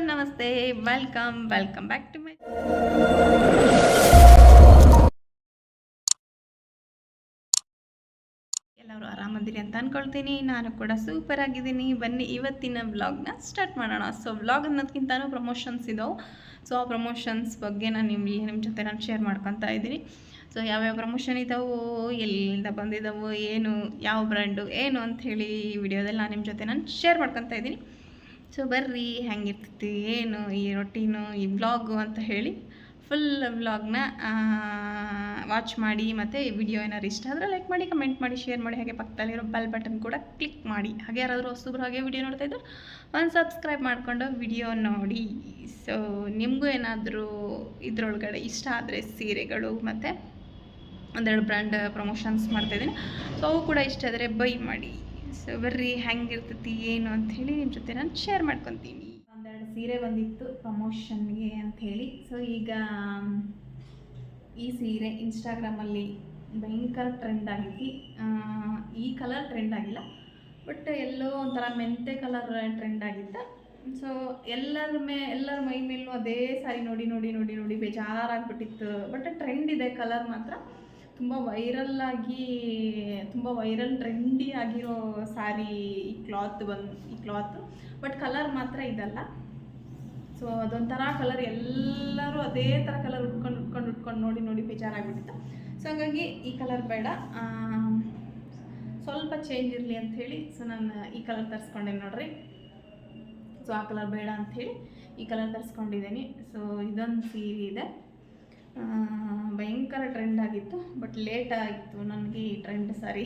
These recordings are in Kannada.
ನಮಸ್ತೆ welcome welcome back to my ಎಲ್ಲರೂ ಆರಾಮದಿರಿ ಅಂತ ಅನ್ಕೊಳ್ತೀನಿ. ನಾನು ಕೂಡ ಸೂಪರ್ ಆಗಿದ್ದೀನಿ. ಬನ್ನಿ, ಇವತ್ತಿನ ವ್ಲಾಗ್ನ ಸ್ಟಾರ್ಟ್ ಮಾಡೋಣ. ಸೊ ವ್ಲಾಗ್ ಅನ್ನೋದಕ್ಕಿಂತನೂ ಪ್ರಮೋಷನ್ಸ್ ಇದಾವೆ. ಸೊ ಆ ಪ್ರಮೋಷನ್ಸ್ ಬಗ್ಗೆ ನಾನು ನಿಮಗೆ ನಿಮ್ಮ ಜೊತೆ ನಾನು ಶೇರ್ ಮಾಡ್ಕೊತಾ ಇದ್ದೀನಿ. ಸೊ ಯಾವ್ಯಾವ ಪ್ರಮೋಷನ್ ಇದ್ದಾವೆ ಎಲ್ಲಿಂದ ಬಂದಿದ್ದಾವೆ ಏನು, ಯಾವ ಬ್ರ್ಯಾಂಡು ಏನು ಅಂಥೇಳಿ ಈ ವಿಡಿಯೋದಲ್ಲಿ ನಾನು ನಿಮ್ಮ ಜೊತೆ ನಾನು ಶೇರ್ ಮಾಡ್ಕೊತಾ ಇದ್ದೀನಿ. ಸೊ ಬರ್ರಿ, ಹೆಂಗಿರ್ತೈತಿ, ಏನು ಈ ರೊಟೀನು ಈ ವ್ಲಾಗು ಅಂತ ಹೇಳಿ ಫುಲ್ ವ್ಲಾಗ್ನ ವಾಚ್ ಮಾಡಿ ಮತ್ತು ಈ ವಿಡಿಯೋ ಏನಾದ್ರು ಇಷ್ಟ ಆದರೆ ಲೈಕ್ ಮಾಡಿ ಕಮೆಂಟ್ ಮಾಡಿ ಶೇರ್ ಮಾಡಿ, ಹಾಗೆ ಪಕ್ಕದಲ್ಲಿರೋ ಬೆಲ್ ಬಟನ್ ಕೂಡ ಕ್ಲಿಕ್ ಮಾಡಿ. ಹಾಗೆ ಯಾರಾದರೂ ಹೊಸಬ್ರು ಹಾಗೆ ವಿಡಿಯೋ ನೋಡ್ತಾ ಇದ್ದರೆ ಒಂದು ಸಬ್ಸ್ಕ್ರೈಬ್ ಮಾಡಿಕೊಂಡು ವಿಡಿಯೋ ನೋಡಿ. ಸೊ ನಿಮಗೂ ಏನಾದರೂ ಇದರೊಳಗಡೆ ಇಷ್ಟ ಆದರೆ ಸೀರೆಗಳು ಮತ್ತು ಒಂದೆರಡು ಬ್ರ್ಯಾಂಡ್ ಪ್ರಮೋಷನ್ಸ್ ಮಾಡ್ತಾಯಿದ್ದೀನಿ ಸೊ ಅವು ಕೂಡ ಇಷ್ಟ ಆದರೆ ಬೈ ಮಾಡಿ. ಸೊ ಬರ್ರಿ, ಹೆಂಗಿರ್ತೈತಿ, ಏನು ಅಂಥೇಳಿ ನಿಮ್ಮ ಜೊತೆ ನಾನು ಶೇರ್ ಮಾಡ್ಕೊತೀನಿ. ಒಂದೆರಡು ಸೀರೆ ಬಂದಿತ್ತು ಪ್ರಮೋಷನ್ಗೆ ಅಂಥೇಳಿ. ಸೊ ಈಗ ಈ ಸೀರೆ ಇನ್ಸ್ಟಾಗ್ರಾಮಲ್ಲಿ ಭಯಂಕರ ಟ್ರೆಂಡ್ ಆಗೈತಿ. ಈ ಕಲರ್ ಟ್ರೆಂಡ್ ಆಗಿಲ್ಲ. ಬಟ್ ಎಲ್ಲೋ ಒಂಥರ ಮೆಂತೆ ಕಲರ್ ಟ್ರೆಂಡ್ ಆಗಿತ್ತು ಸೊ ಎಲ್ಲರ ಮೇ, ಎಲ್ಲರ ಮೈ ಮೇಲೂ ಅದೇ ಸಾರಿ ನೋಡಿ ನೋಡಿ ನೋಡಿ ನೋಡಿ ಬೇಜಾರಾಗ್ಬಿಟ್ಟಿತ್ತು. ಬಟ್ ಟ್ರೆಂಡ್ ಇದೆ ಕಲರ್ ಮಾತ್ರ. ತುಂಬ ವೈರಲ್ ಆಗಿ, ತುಂಬ ವೈರಲ್ ಟ್ರೆಂಡಿ ಆಗಿರೋ ಸಾರಿ ಈ ಕ್ಲಾತ್ ಬಂದು, ಈ ಕ್ಲಾತ್ ಬಟ್ ಕಲರ್ ಮಾತ್ರ ಇದಲ್ಲ. ಸೊ ಅದೊಂಥರ ಕಲರ್ ಎಲ್ಲರೂ ಅದೇ ಥರ ಕಲರ್ ಉಟ್ಕೊಂಡು ಉಟ್ಕೊಂಡು ಉಟ್ಕೊಂಡು ನೋಡಿ ನೋಡಿ ಬೇಜಾರಾಗ್ಬಿಟ್ಟಿತ್ತು. ಸೊ ಹಾಗಾಗಿ ಈ ಕಲರ್ ಬೇಡ. ಸ್ವಲ್ಪ ಚೇಂಜ್ ಇರಲಿ ಅಂಥೇಳಿ ಸೊ ನಾನು ಈ ಕಲರ್ ತರಿಸ್ಕೊಂಡೆ ನೋಡ್ರಿ. ಸೊ ಆ ಕಲರ್ ಬೇಡ ಅಂಥೇಳಿ ಈ ಕಲರ್ ತರಿಸ್ಕೊಂಡಿದ್ದೀನಿ. ಸೊ ಇದೊಂದು ಸೀರೆ ಇದೆ. ಭಯಂಕರ ಟ್ರೆಂಡ್ ಆಗಿತ್ತು ಬಟ್ ಲೇಟ್ ಆಗಿತ್ತು. ನನಗೆ ಈ ಟ್ರೆಂಡ್ ಸಾರಿ.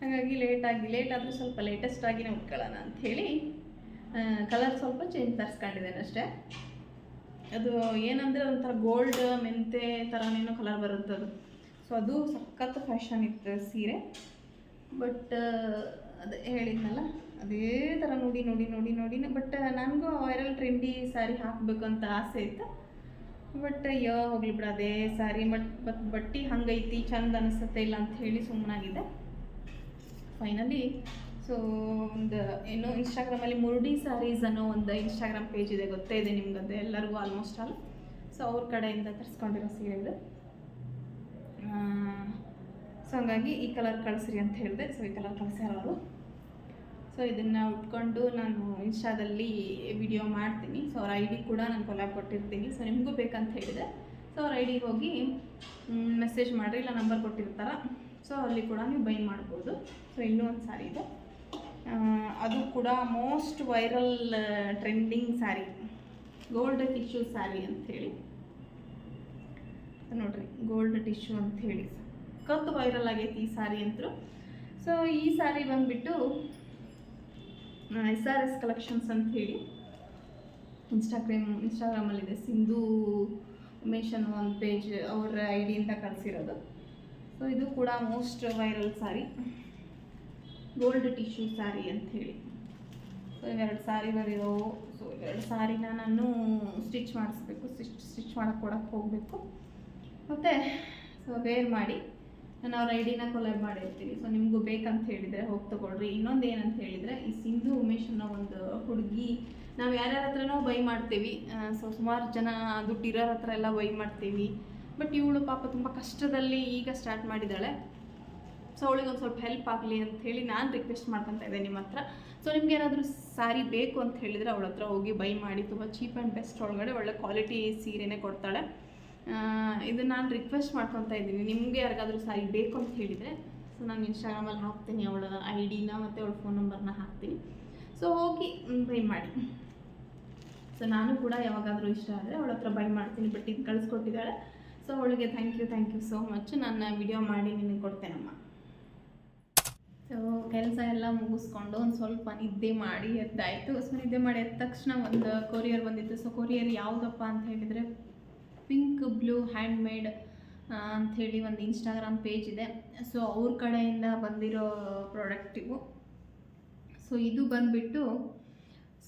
ಹಾಗಾಗಿ ಲೇಟಾಗಿ ಲೇಟ್ ಆದರೂ ಸ್ವಲ್ಪ ಲೇಟೆಸ್ಟ್ ಆಗಿನೇ ಉಟ್ಕೊಳ್ಳೋಣ ಅಂಥೇಳಿ ಕಲರ್ ಸ್ವಲ್ಪ ಚೇಂಜ್ ತರಿಸ್ಕೊಂಡಿದ್ದೇನೆ ಅಷ್ಟೇ. ಅದು ಏನಂದರೆ ಒಂಥರ ಗೋಲ್ಡ್ ಮೆಂತೆ ಥರನೇನೋ ಕಲರ್ ಬರುತ್ತೆ ಅದು ಸೊ ಅದು ಸಖತ್ ಫ್ಯಾಷನ್ ಇತ್ತು ಸೀರೆ. ಬಟ್ ಅದು ಹೇಳಿದ್ನಲ್ಲ, ಅದೇ ಥರ ನೋಡಿ ನೋಡಿ ನೋಡಿ ನೋಡಿ ಬಟ್ ನನಗೂ ವೈರಲ್ ಟ್ರೆಂಡಿ ಸ್ಯಾರಿ ಹಾಕಬೇಕು ಅಂತ ಆಸೆ ಇತ್ತು. ಬಟ್ ಯೋ ಹೋಗ್ಲಿ ಬಿಡ, ಅದೇ ಸ್ಯಾರಿ ಬಟ್ ಬಟ್, ಬಟ್ಟೆ ಹಂಗೈತಿ, ಚಂದ ಅನಿಸುತ್ತೆ ಇಲ್ಲ ಅಂತ ಹೇಳಿ ಸುಮ್ಮನಾಗಿದೆ ಫೈನಲಿ ಸೊ ಒಂದು, ಏನು ಇನ್ಸ್ಟಾಗ್ರಾಮಲ್ಲಿ ಮುರುಡಿ ಸ್ಯಾರೀಸ್ ಅನ್ನೋ ಒಂದು ಇನ್ಸ್ಟಾಗ್ರಾಮ್ ಪೇಜ್ ಇದೆ, ಗೊತ್ತೇ ಇದೆ ನಿಮ್ಗೆ, ಅದು ಎಲ್ಲರಿಗೂ ಆಲ್ಮೋಸ್ಟ್ ಆಲ್ ಸೊ ಅವ್ರ ಕಡೆಯಿಂದ ತರಿಸ್ಕೊಂಡಿರೋ ಸೀರೆ ಇದು. ಸೊ ಹಂಗಾಗಿ ಈ ಕಲರ್ ಕಳಿಸ್ರಿ ಅಂತ ಹೇಳಿದೆ. ಸೊ ಈ ಕಲರ್ ಕಳಿಸ್ಯಾರ ಅವರು ಸೊ ಇದನ್ನು ಉಟ್ಕೊಂಡು ನಾನು ಇನ್ಸ್ಟಾದಲ್ಲಿ ವಿಡಿಯೋ ಮಾಡ್ತೀನಿ. ಸೊ ಅವ್ರ ಐ ಡಿ ಕೂಡ ನಾನು ಕೊಲಾಬ್ ಕೊಟ್ಟಿರ್ತೀನಿ. ಸೊ ನಿಮಗೂ ಬೇಕಂತ ಹೇಳಿದೆ. ಸೊ ಅವ್ರ ಐ ಡಿಗೆ ಹೋಗಿ ಮೆಸೇಜ್ ಮಾಡಿರಿ. ಇಲ್ಲ ನಂಬರ್ ಕೊಟ್ಟಿರ್ತಾರ. ಸೊ ಅಲ್ಲಿ ಕೂಡ ನೀವು ಬೈ ಮಾಡ್ಬೋದು. ಸೊ ಇನ್ನೂ ಒಂದು ಸಾರಿ ಇದೆ. ಅದು ಕೂಡ most viral trending sari gold tissue sari ಅಂಥೇಳಿ ನೋಡಿರಿ ಗೋಲ್ಡ್ ಟಿಶ್ಯೂ ಅಂಥೇಳಿ ಕತ್ತು ವೈರಲ್ ಆಗೈತಿ ಈ ಸ್ಯಾರಿ ಅಂತೂ. ಸೊ ಈ ಸ್ಯಾರಿ ಬಂದುಬಿಟ್ಟು ಎಸ್ ಆರ್ ಎಸ್ ಕಲೆಕ್ಷನ್ಸ್ ಅಂತ ಹೇಳಿ ಇನ್ಸ್ಟಾಗ್ರಾಮ್ ಇನ್ಸ್ಟಾಗ್ರಾಮಲ್ಲಿದೆ ಸಿಂಧು, ಉಮೇಶ್ ಅನ್ನೋ ಒಂದು ಪೇಜ್ ಅವರ ಐ ಅಂತ ಕಳಿಸಿರೋದು. ಸೊ ಇದು ಕೂಡ most viral sari gold tissue sari ಅಂಥೇಳಿ. ಸೊ ಇವೆರಡು ಸ್ಯಾರಿ ಬಂದಿರೋವು ಸೊ ಇವೆರಡು ಸ್ಯಾರಿನ ನಾನು ಸ್ಟಿಚ್ ಮಾಡಿಸ್ಬೇಕು. ಸ್ಟಿಚ್ ಸ್ಟಿಚ್ ಮಾಡೋಕ್ಕೆ ಕೊಡೋಕ್ಕೆ ಹೋಗಬೇಕು. ಮತ್ತು ಸೊ ವೇರ್ ಮಾಡಿ. ನಾನು ಅವ್ರ ಐಡಿನ ಕೊಲಾಬ್ ಮಾಡಿರ್ತೀನಿ. ಸೊ ನಿಮಗೂ ಬೇಕಂತ ಹೇಳಿದರೆ ಹೋಗಿ ತೊಗೊಳ್ರಿ. ಇನ್ನೊಂದು ಏನಂತ ಹೇಳಿದರೆ, ಈ ಸಿಂಧು ಉಮೇಶ್ ಅನ್ನೋ ಒಂದು ಹುಡುಗಿ, ನಾವು ಯಾರ್ಯಾರ ಹತ್ರನೋ ಬೈ ಮಾಡ್ತೀವಿ. ಸೊ ಸುಮಾರು ಜನ ದುಡ್ಡು ಇರೋರ ಹತ್ರ ಎಲ್ಲ ಬೈ ಮಾಡ್ತೀವಿ. ಬಟ್ ಇವಳು ಪಾಪ ತುಂಬ ಕಷ್ಟದಲ್ಲಿ ಈಗ ಸ್ಟಾರ್ಟ್ ಮಾಡಿದ್ದಾಳೆ ಸೊ ಅವಳಿಗೆ ಒಂದು ಸ್ವಲ್ಪ ಹೆಲ್ಪ್ ಆಗಲಿ ಅಂತ ಹೇಳಿ ನಾನು ರಿಕ್ವೆಸ್ಟ್ ಮಾಡ್ಕೊತಾ ಇದ್ದೆ ನಿಮ್ಮ ಹತ್ರ. ಸೊ ನಿಮ್ಗೆ ಏನಾದರೂ ಸಾರಿ ಬೇಕು ಅಂತ ಹೇಳಿದರೆ ಅವಳ ಹತ್ರ ಹೋಗಿ ಬೈ ಮಾಡಿ. ತುಂಬ ಚೀಪ್ ಆ್ಯಂಡ್ ಬೆಸ್ಟ್ ಒಳಗಡೆ ಒಳ್ಳೆ ಕ್ವಾಲಿಟಿ ಸೀರೆನೇ ಕೊಡ್ತಾಳೆ. ಇದು ನಾನು ರಿಕ್ವೆಸ್ಟ್ ಮಾಡ್ಕೊತಾ ಇದ್ದೀನಿ. ನಿಮಗೆ ಯಾರಿಗಾದ್ರೂ ಸಾರಿ ಬೇಕು ಅಂತ ಹೇಳಿದರೆ ಸೊ ನಾನು ಇನ್ಸ್ಟಾಗ್ರಾಮಲ್ಲಿ ಹಾಕ್ತೀನಿ ಅವಳ ಐ ಡಿನ ಮತ್ತು ಅವಳ ಫೋನ್ ನಂಬರ್ನ ಹಾಕ್ತೀನಿ. ಸೊ ಹೋಗಿ ಬೈ ಮಾಡಿ. ಸೊ ನಾನು ಕೂಡ ಯಾವಾಗಾದರೂ ಇಷ್ಟ ಆದರೆ ಅವಳ ಹತ್ರ ಬೈ ಮಾಡ್ತೀನಿ ಬಟ್ ಇದು ಕಳಿಸ್ಕೊಟ್ಟಿದ್ದಾಳೆ. ಸೊ ಅವಳಿಗೆ thank you thank you so much ನಾನು ವಿಡಿಯೋ ಮಾಡಿ ನಿನಗೆ ಕೊಡ್ತೇನಮ್ಮ. ಸೊ ಕೆಲಸ ಎಲ್ಲ ಮುಗಿಸ್ಕೊಂಡು ಒಂದು ಸ್ವಲ್ಪ ನಿದ್ದೆ ಮಾಡಿ ಎದ್ದಾಯಿತು. ಸೊ ನಿದ್ದೆ ಮಾಡಿ ಎದ್ದ ತಕ್ಷಣ ಒಂದು ಕೊರಿಯರ್ ಬಂದಿತ್ತು. ಸೊ ಕೊರಿಯರ್ ಯಾವುದಪ್ಪ ಅಂತ ಹೇಳಿದರೆ ಪಿಂಕ್, ಬ್ಲೂ, ಹ್ಯಾಂಡ್ಮೇಡ್ ಅಂಥೇಳಿ ಒಂದು ಇನ್ಸ್ಟಾಗ್ರಾಮ್ ಪೇಜ್ ಇದೆ. ಸೊ, ಅವ್ರ ಕಡೆಯಿಂದ ಬಂದಿರೋ ಪ್ರಾಡಕ್ಟ್ ಇವು. ಸೊ, ಇದು ಬಂದುಬಿಟ್ಟು,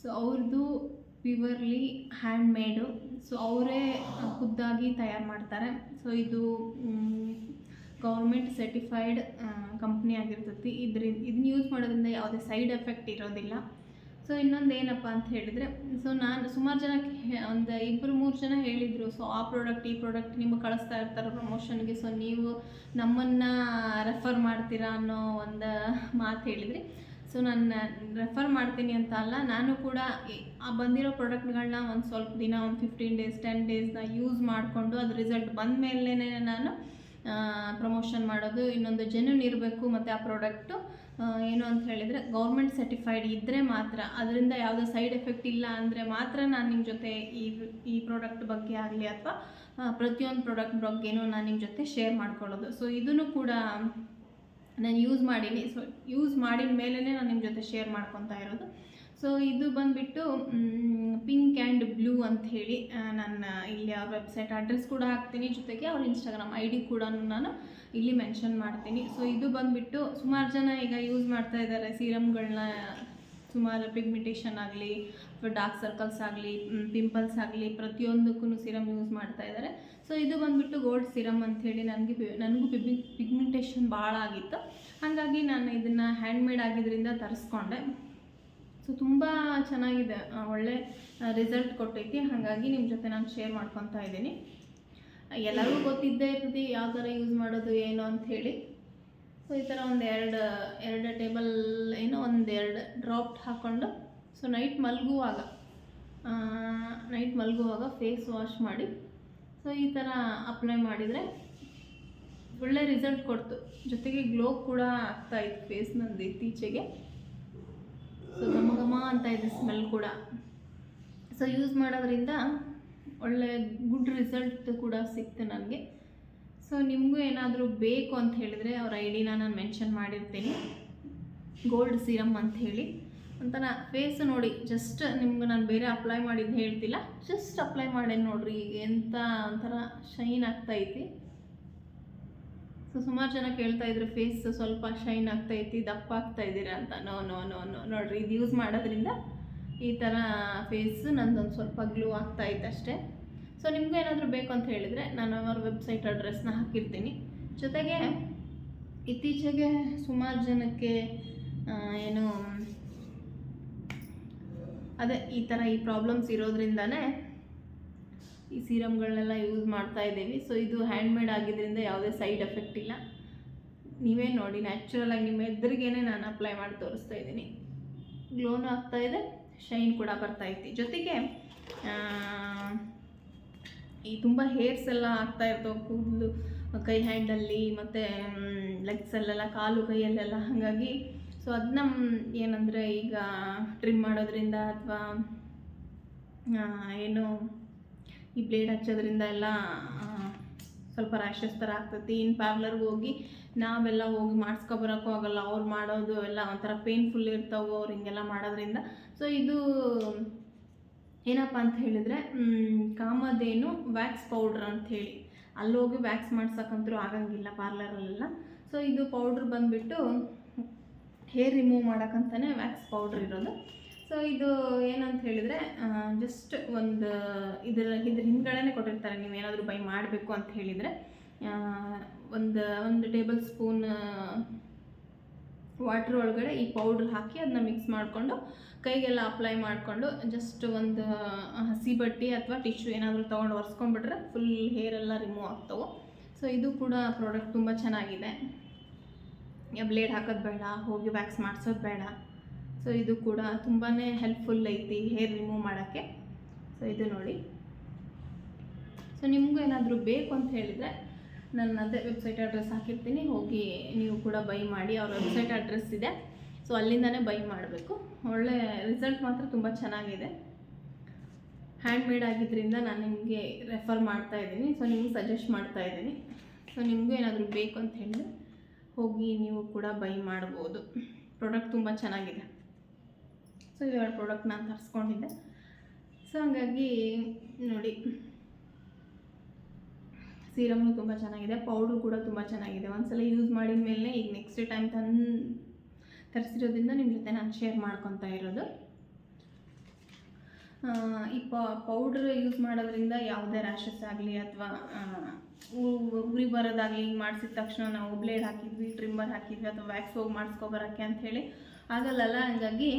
ಸೊ ಅವ್ರದ್ದು ಪ್ಯೂರ್ಲಿ ಹ್ಯಾಂಡ್ ಮೇಡು ಸೊ, ಅವರೇ ಖುದ್ದಾಗಿ ತಯಾರು ಮಾಡ್ತಾರೆ. ಸೊ, ಇದು ಗೌರ್ಮೆಂಟ್ ಸರ್ಟಿಫೈಡ್ ಕಂಪ್ನಿ ಆಗಿರ್ತೈತಿ. ಇದ್ರಿಂದ, ಇದನ್ನ ಯೂಸ್ ಮಾಡೋದ್ರಿಂದ ಯಾವುದೇ ಸೈಡ್ ಎಫೆಕ್ಟ್ ಇರೋದಿಲ್ಲ. ಸೊ ಇನ್ನೊಂದು ಏನಪ್ಪ ಅಂತ ಹೇಳಿದರೆ ಸೊ ನಾನು ಸುಮಾರು ಜನ ಒಂದು ಇಬ್ಬರು ಮೂರು ಜನ ಹೇಳಿದರು ಸೊ ಆ ಪ್ರಾಡಕ್ಟ್ ಈ ಪ್ರಾಡಕ್ಟ್ ನಿಮಗೆ ಕಳಿಸ್ತಾ ಇರ್ತಾರೆ ಪ್ರಮೋಷನ್ಗೆ ಸೊ ನೀವು ನಮ್ಮನ್ನು ರೆಫರ್ ಮಾಡ್ತೀರಾ ಅನ್ನೋ ಒಂದು ಮಾತು ಹೇಳಿದ್ರಿ. ಸೊ ನಾನು ರೆಫರ್ ಮಾಡ್ತೀನಿ ಅಂತ ಅಲ್ಲ, ನಾನು ಕೂಡ ಆ ಬಂದಿರೋ ಪ್ರಾಡಕ್ಟ್ಗಳನ್ನ ಒಂದು ಸ್ವಲ್ಪ ದಿನ, ಒಂದು ಫಿಫ್ಟೀನ್ ಡೇಸ್ ಟೆನ್ ಡೇಸ್ನ ಯೂಸ್ ಮಾಡಿಕೊಂಡು ಅದು ರಿಸಲ್ಟ್ ಬಂದ ನಾನು ಪ್ರಮೋಷನ್ ಮಾಡೋದು, ಇನ್ನೊಂದು ಜೆನ್ಯೂನ್ ಇರಬೇಕು, ಮತ್ತು ಆ ಪ್ರಾಡಕ್ಟು ಏನು ಅಂತ ಹೇಳಿದರೆ ಗೌರ್ಮೆಂಟ್ ಸರ್ಟಿಫೈಡ್ ಇದ್ದರೆ ಮಾತ್ರ. ಅದರಿಂದ ಯಾವುದೋ ಸೈಡ್ ಎಫೆಕ್ಟ್ ಇಲ್ಲ ಅಂದರೆ ಮಾತ್ರ ನಾನು ನಿಮ್ಮ ಜೊತೆ ಈ ಈ ಪ್ರಾಡಕ್ಟ್ ಬಗ್ಗೆ ಆಗಲಿ ಅಥವಾ ಪ್ರತಿಯೊಂದು ಪ್ರಾಡಕ್ಟ್ ಬಗ್ಗೆನೂ ನಾನು ನಿಮ್ಮ ಜೊತೆ ಶೇರ್ ಮಾಡ್ಕೊಳ್ಳೋದು. ಸೊ ಇದನ್ನು ಕೂಡ ನಾನು ಯೂಸ್ ಮಾಡೀನಿ. ಸೊ ಯೂಸ್ ಮಾಡಿದ ಮೇಲೇ ನಾನು ನಿಮ್ಮ ಜೊತೆ ಶೇರ್ ಮಾಡ್ಕೊತಾ ಇರೋದು. ಸೊ ಇದು ಬಂದುಬಿಟ್ಟು ಪಿಂಕ್ ಆ್ಯಂಡ್ ಬ್ಲೂ ಅಂತ ಹೇಳಿ ನನ್ನ ಇಲ್ಲಿ ಅವ್ರ ವೆಬ್ಸೈಟ್ ಅಡ್ರೆಸ್ ಕೂಡ ಹಾಕ್ತೀನಿ. ಜೊತೆಗೆ ಅವ್ರ ಇನ್ಸ್ಟಾಗ್ರಾಮ್ ಐ ಡಿ ಕೂಡ ನಾನು ಇಲ್ಲಿ ಮೆನ್ಷನ್ ಮಾಡ್ತೀನಿ. ಸೊ ಇದು ಬಂದುಬಿಟ್ಟು ಸುಮಾರು ಜನ ಈಗ ಯೂಸ್ ಮಾಡ್ತಾ ಇದ್ದಾರೆ ಸೀರಮ್ಗಳನ್ನ ಸುಮಾರು ಪಿಗ್ಮಿಟೇಷನ್ ಆಗಲಿ, ಅಥವಾ ಡಾರ್ಕ್ ಸರ್ಕಲ್ಸ್ ಆಗಲಿ ಪಿಂಪಲ್ಸ್ ಆಗಲಿ ಪ್ರತಿಯೊಂದಕ್ಕೂ ಸಿರಮ್ ಯೂಸ್ ಮಾಡ್ತಾ ಇದ್ದಾರೆ ಸೊ ಇದು ಬಂದುಬಿಟ್ಟು ಗೋಲ್ಡ್ ಸಿರಮ್ ಅಂಥೇಳಿ ನನಗೆ ನನಗೂ ಪಿಗ್ಮಿ ಪಿಗ್ಮೆಂಟೇಷನ್ ಭಾಳ ಆಗಿತ್ತು. ಹಾಗಾಗಿ ನಾನು ಇದನ್ನು ಹ್ಯಾಂಡ್ಮೇಡ್ ಆಗಿದ್ದರಿಂದ ತರಿಸ್ಕೊಂಡೆ. ಸೊ ತುಂಬ ಚೆನ್ನಾಗಿದೆ ಒಳ್ಳೆ ರಿಸಲ್ಟ್ ಕೊಟ್ಟೈತಿ. ಹಾಗಾಗಿ ನಿಮ್ಮ ಜೊತೆ ನಾನು ಶೇರ್ ಮಾಡ್ಕೊತಾ ಇದ್ದೀನಿ. ಎಲ್ಲರಿಗೂ ಗೊತ್ತಿದ್ದೇ ಇರ್ತದೆ, ಯಾವ ಥರ ಯೂಸ್ ಮಾಡೋದು, ಏನು ಅಂತ ಹೇಳಿ. ಸೊ ಈ ಥರ ಒಂದು ಎರಡು ಎರಡು ಟೇಬಲ್ ಏನೋ ಒಂದು ಎರಡು ಡ್ರಾಪ್ ಹಾಕ್ಕೊಂಡು ಸೊ ನೈಟ್ ಮಲಗುವಾಗ ನೈಟ್ ಮಲಗುವಾಗ ಫೇಸ್ ವಾಶ್ ಮಾಡಿ ಸೊ ಈ ಥರ ಅಪ್ಲೈ ಮಾಡಿದರೆ ಒಳ್ಳೆ ರಿಸಲ್ಟ್ ಕೊಡ್ತು. ಜೊತೆಗೆ ಗ್ಲೋ ಕೂಡ ಆಗ್ತಾ ಇತ್ತು ಫೇಸ್ ನಂದು ಇತ್ತೀಚೆಗೆ. ಸೊ ಘಮ ಘಮ ಅಂತ ಇದೆ ಸ್ಮೆಲ್ ಕೂಡ. ಸೊ ಯೂಸ್ ಮಾಡೋದ್ರಿಂದ ಒಳ್ಳೆ ಗುಡ್ ರಿಸಲ್ಟ್ ಕೂಡ ಸಿಕ್ತು ನನಗೆ. ಸೊ ನಿಮಗೂ ಏನಾದರೂ ಬೇಕು ಅಂತ ಹೇಳಿದರೆ ಅವ್ರ ಐ ಡಿನ ನಾನು ಮೆನ್ಷನ್ ಮಾಡಿರ್ತೀನಿ. ಗೋಲ್ಡ್ ಸೀರಮ್ ಅಂತ ಹೇಳಿ. ಒಂಥರ ಫೇಸ್ ನೋಡಿ ಜಸ್ಟ್ ನಿಮ್ಗೆ ನಾನು ಬೇರೆ ಅಪ್ಲೈ ಮಾಡಿದ್ದು ಹೇಳ್ತಿಲ್ಲ. ಜಸ್ಟ್ ಅಪ್ಲೈ ಮಾಡೇನು ನೋಡ್ರಿ ಈಗ ಎಂಥ ಒಂಥರ ಶೈನ್ ಆಗ್ತೈತಿ ಸೊ ಸುಮಾರು ಜನ ಕೇಳ್ತಾ ಇದ್ರು ಫೇಸ್ ಸ್ವಲ್ಪ ಶೈನ್ ಆಗ್ತೈತಿ ದಪ್ಪ ಆಗ್ತಾ ಇದ್ದೀರಾ ಅಂತ. ನೋ ನೋ ನೋ ನೋ ನೋಡ್ರಿ, ಇದು ಯೂಸ್ ಮಾಡೋದ್ರಿಂದ ಈ ಥರ ಫೇಸ್ ನಂದೊಂದು ಸ್ವಲ್ಪ ಗ್ಲೂ ಆಗ್ತಾ ಇತ್ತು ಅಷ್ಟೇ. ಸೊ ನಿಮಗೂ ಏನಾದರೂ ಬೇಕು ಅಂತ ಹೇಳಿದರೆ ನಾನು ಅವ್ರ ವೆಬ್ಸೈಟ್ ಅಡ್ರೆಸ್ನ ಹಾಕಿರ್ತೀನಿ. ಜೊತೆಗೆ ಇತ್ತೀಚೆಗೆ ಸುಮಾರು ಜನಕ್ಕೆ ಏನು, ಅದೇ ಈ ಥರ ಈ ಪ್ರಾಬ್ಲಮ್ಸ್ ಇರೋದ್ರಿಂದನೇ ಈ ಸೀರಮ್ಗಳನ್ನೆಲ್ಲ ಯೂಸ್ ಮಾಡ್ತಾ ಇದ್ದೀವಿ. ಸೊ ಇದು ಹ್ಯಾಂಡ್ಮೇಡ್ ಆಗಿದ್ದರಿಂದ ಯಾವುದೇ ಸೈಡ್ ಎಫೆಕ್ಟ್ ಇಲ್ಲ. ನೀವೇ ನೋಡಿ ನ್ಯಾಚುರಲಾಗಿ ನಿಮ್ಮ ಎದುರಿಗೇ ನಾನು ಅಪ್ಲೈ ಮಾಡಿ ತೋರಿಸ್ತಾ ಇದ್ದೀನಿ. ಗ್ಲೋನು ಆಗ್ತಾ ಇದೆ ಶೈನ್ ಕೂಡ ಬರ್ತಾ ಐತಿ. ಜೊತೆಗೆ ಈ ತುಂಬ ಹೇರ್ಸ್ ಎಲ್ಲ ಆಗ್ತಾ ಇರ್ತವೆ. ಕೂದಲು, ಕೈ ಹ್ಯಾಂಡಲ್ಲಿ ಮತ್ತು ಲೆಗ್ಸಲ್ಲೆಲ್ಲ ಕಾಲು ಕೈಯಲ್ಲೆಲ್ಲ ಹಾಗಾಗಿ. ಸೊ ಅದನ್ನ ಏನಂದರೆ ಈಗ ಟ್ರಿಮ್ ಮಾಡೋದ್ರಿಂದ ಅಥವಾ ಏನು ಈ ಬ್ಲೇಡ್ ಹಚ್ಚೋದ್ರಿಂದ ಎಲ್ಲ ಸ್ವಲ್ಪ ರ್ಯಾಷಸ್ ಥರ ಆಗ್ತೈತಿ. ಇನ್ನು ಪಾರ್ಲರ್ಗೆ ಹೋಗಿ ನಾವೆಲ್ಲ ಹೋಗಿ ಮಾಡಿಸ್ಕೊಬರೋಕ್ಕೂ ಆಗೋಲ್ಲ. ಅವ್ರು ಮಾಡೋದು ಎಲ್ಲ ಒಂಥರ ಪೇನ್ಫುಲ್ ಇರ್ತಾವೆ ಅವ್ರು ಹಿಂಗೆಲ್ಲ ಮಾಡೋದ್ರಿಂದ. ಸೊ ಇದು ಏನಪ್ಪ ಅಂತ ಹೇಳಿದರೆ ಕಾಮದೇನು ವ್ಯಾಕ್ಸ್ ಪೌಡ್ರ್ ಅಂತ ಹೇಳಿ. ಅಲ್ಲಿ ಹೋಗಿ ವ್ಯಾಕ್ಸ್ ಮಾಡ್ಸೋಕ್ಕಂತರೂ ಆಗಂಗಿಲ್ಲ ಪಾರ್ಲರಲ್ಲೆಲ್ಲ ಸೊ ಇದು ಪೌಡ್ರ್ ಬಂದುಬಿಟ್ಟು ಹೇರ್ ರಿಮೂವ್ ಮಾಡೋಕ್ಕಂತಲೇ ವ್ಯಾಕ್ಸ್ ಪೌಡ್ರ್ ಇರೋದು. ಸೊ ಇದು ಏನಂತ ಹೇಳಿದರೆ ಜಸ್ಟ್ ಒಂದು ಇದರ, ಇದ್ರ ಹಿಂದ್ಗಡೆ ಕೊಟ್ಟಿರ್ತಾರೆ. ನೀವು ಏನಾದರೂ ಬೈ ಮಾಡಬೇಕು ಅಂತ ಹೇಳಿದರೆ ಒಂದು ಒಂದು ಟೇಬಲ್ ಸ್ಪೂನ್ ವಾಟ್ರ್ ಒಳಗಡೆ ಈ ಪೌಡ್ರ್ ಹಾಕಿ ಅದನ್ನ ಮಿಕ್ಸ್ ಮಾಡಿಕೊಂಡು, ಕೈಗೆಲ್ಲ ಅಪ್ಲೈ ಮಾಡಿಕೊಂಡು ಜಸ್ಟ್ ಒಂದು ಹಸಿ ಬಟ್ಟೆ ಅಥವಾ ಟಿಶ್ಯೂ ಏನಾದರೂ ತೊಗೊಂಡು ಒರೆಸ್ಕೊಂಡ್ಬಿಟ್ರೆ ಫುಲ್ ಹೇರ್ ಎಲ್ಲ ರಿಮೂವ್ ಆಗ್ತವೆ. ಸೊ ಇದು ಕೂಡ ಪ್ರಾಡಕ್ಟ್ ತುಂಬ ಚೆನ್ನಾಗಿದೆ. ಬ್ಲೇಡ್ ಹಾಕೋದು ಬೇಡ, ಹೋಗಿ ವ್ಯಾಕ್ಸ್ ಮಾಡಿಸೋದು ಬೇಡ. ಸೊ ಇದು ಕೂಡ ತುಂಬಾ ಹೆಲ್ಪ್ಫುಲ್ ಐತಿ ಹೇರ್ ರಿಮೂವ್ ಮಾಡೋಕ್ಕೆ. ಸೊ ಇದು ನೋಡಿ. ಸೊ ನಿಮಗೂ ಏನಾದರೂ ಬೇಕು ಅಂತ ಹೇಳಿದರೆ ನನ್ನ ಅದೇ ವೆಬ್ಸೈಟ್ ಅಡ್ರೆಸ್ ಹಾಕಿರ್ತೀನಿ. ಹೋಗಿ ನೀವು ಕೂಡ ಬೈ ಮಾಡಿ. ಅವ್ರ ವೆಬ್ಸೈಟ್ ಅಡ್ರೆಸ್ ಇದೆ. ಸೊ ಅಲ್ಲಿಂದನೇ ಬೈ ಮಾಡಬೇಕು. ಒಳ್ಳೆ ರಿಸಲ್ಟ್ ಮಾತ್ರ ತುಂಬ ಚೆನ್ನಾಗಿದೆ. ಹ್ಯಾಂಡ್ಮೇಡ್ ಆಗಿದ್ದರಿಂದ ನಾನು ನಿಮಗೆ ರೆಫರ್ ಮಾಡ್ತಾ ಇದ್ದೀನಿ. ಸೊ ನಿಮ್ಗೆ ಸಜೆಸ್ಟ್ ಮಾಡ್ತಾ ಇದ್ದೀನಿ. ಸೊ ನಿಮಗೂ ಏನಾದರೂ ಬೇಕು ಅಂತ ಹೇಳಿದ್ರೆ ಹೋಗಿ ನೀವು ಕೂಡ ಬೈ ಮಾಡ್ಬೋದು. ಪ್ರಾಡಕ್ಟ್ ತುಂಬ ಚೆನ್ನಾಗಿದೆ. ಸೊ ಇವೆರಡು ಪ್ರಾಡಕ್ಟ್ ನಾನು ತರಿಸ್ಕೊಂಡಿದ್ದೆ. ಸೊ ಹಾಗಾಗಿ ನೋಡಿ ಸೀರಮ್ನು ತುಂಬ ಚೆನ್ನಾಗಿದೆ ಪೌಡ್ರು ಕೂಡ ತುಂಬ ಚೆನ್ನಾಗಿದೆ. ಒಂದ್ಸಲ ಯೂಸ್ ಮಾಡಿದ ಮೇಲೆ ಈಗ ನೆಕ್ಸ್ಟ್ ಟೈಮ್ ತಂದು ತರಿಸಿರೋದ್ರಿಂದ ನಿಮ್ಮ ಜೊತೆ ನಾನು ಶೇರ್ ಮಾಡ್ಕೊತಾ ಇರೋದು. ಈ ಪೌಡ್ರ್ ಯೂಸ್ ಮಾಡೋದ್ರಿಂದ ಯಾವುದೇ ರ್ಯಾಷಸ್ ಆಗಲಿ ಅಥವಾ ಉರಿ ಬರೋದಾಗಲಿ ಹಿಂಗೆ ಮಾಡಿಸಿದ ತಕ್ಷಣ ನಾವು ಬ್ಲೇಡ್ ಹಾಕಿದ್ವಿ ಟ್ರಿಮ್ಮರ್ ಹಾಕಿದ್ವಿ ಅಥವಾ ವ್ಯಾಕ್ಸ್ ಹೋಗಿ ಮಾಡಿಸ್ಕೊಬರೋಕ್ಕೆ ಅಂತ ಹೇಳಿ ಆಗಲ್ಲಲ್ಲ? ಹಂಗಾಗಿ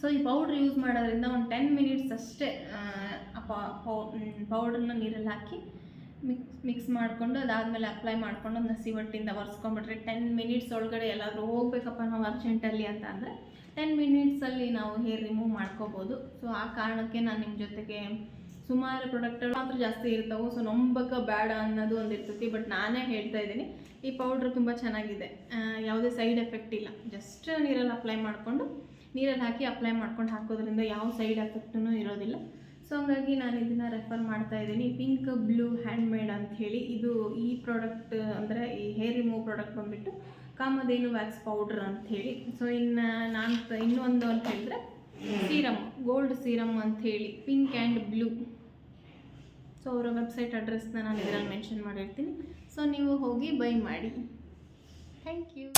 ಸೊ ಈ ಪೌಡ್ರ್ ಯೂಸ್ ಮಾಡೋದ್ರಿಂದ ಒಂದು ಟೆನ್ ಮಿನಿಟ್ಸ್ ಅಷ್ಟೇ ಪೌಡ್ರನ್ನ ನೀರಲ್ಲಿ ಹಾಕಿ ಮಿಕ್ಸ್ ಮಿಕ್ಸ್ ಮಾಡಿಕೊಂಡು ಅದಾದಮೇಲೆ ಅಪ್ಲೈ ಮಾಡಿಕೊಂಡು ಒಂದು ಹಸಿ ಹೊಟ್ಟಿಂದ ಒರೆಸ್ಕೊಂಡ್ಬಿಟ್ರೆ ಟೆನ್ ಮಿನಿಟ್ಸ್ ಒಳಗಡೆ ಎಲ್ಲಾದರೂ ಹೋಗ್ಬೇಕಪ್ಪ ನಾವು ಅರ್ಜೆಂಟಲ್ಲಿ ಅಂತ ಅಂದರೆ ಟೆನ್ ಮಿನಿಟ್ಸಲ್ಲಿ ನಾವು ಹೇರ್ ರಿಮೂವ್ ಮಾಡ್ಕೋಬೋದು. ಸೊ ಆ ಕಾರಣಕ್ಕೆ ನಾನು ನಿಮ್ಮ ಜೊತೆಗೆ ಸುಮಾರು ಪ್ರಾಡಕ್ಟ್ಗಳು ಮಾತ್ರ ಜಾಸ್ತಿ ಇರ್ತಾವೆ. ಸೊ ನಂಬಕ ಬೇಡ ಅನ್ನೋದು ಒಂದು ಇರ್ತೈತಿ ಬಟ್ ನಾನೇ ಹೇಳ್ತಾ ಇದ್ದೀನಿ. ಈ ಪೌಡ್ರ್ ತುಂಬ ಚೆನ್ನಾಗಿದೆ. ಯಾವುದೇ ಸೈಡ್ ಎಫೆಕ್ಟ್ ಇಲ್ಲ. ಜಸ್ಟ್ ನೀರಲ್ಲಿ ಅಪ್ಲೈ ಮಾಡಿಕೊಂಡು ನೀರಲ್ಲಿ ಹಾಕಿ ಅಪ್ಲೈ ಮಾಡ್ಕೊಂಡು ಹಾಕೋದ್ರಿಂದ ಯಾವ ಸೈಡ್ ಎಫೆಕ್ಟೂ ಇರೋದಿಲ್ಲ. ಸೊ ಹಂಗಾಗಿ ನಾನು ಇದನ್ನು ರೆಫರ್ ಮಾಡ್ತಾ ಇದ್ದೀನಿ. ಪಿಂಕ್ ಬ್ಲೂ ಹ್ಯಾಂಡ್ ಮೇಡ್ ಅಂತ ಹೇಳಿ ಇದು ಈ ಪ್ರಾಡಕ್ಟ್ ಅಂದರೆ ಈ ಹೇರ್ ರಿಮೂವ್ ಪ್ರಾಡಕ್ಟ್ ಬಂದುಬಿಟ್ಟು ಕಾಮಧೇನು ವ್ಯಾಕ್ಸ್ ಪೌಡ್ರ್ ಹೇಳಿ. ಸೊ ಇನ್ನು ನಾನು ಇನ್ನೊಂದು ಅಂತ ಹೇಳಿದ್ರೆ ಸೀರಮ್ ಗೋಲ್ಡ್ ಸೀರಮ್ ಅಂತ ಹೇಳಿ ಪಿಂಕ್ ಆ್ಯಂಡ್ ಬ್ಲೂ ಸೊ ಅವರ ವೆಬ್ಸೈಟ್ ಅಡ್ರೆಸ್ನ ನಾನು ಇದರಲ್ಲಿ ಮೆನ್ಷನ್ ಮಾಡಿರ್ತೀನಿ. ಸೊ ನೀವು ಹೋಗಿ ಬೈ ಮಾಡಿ. Thank you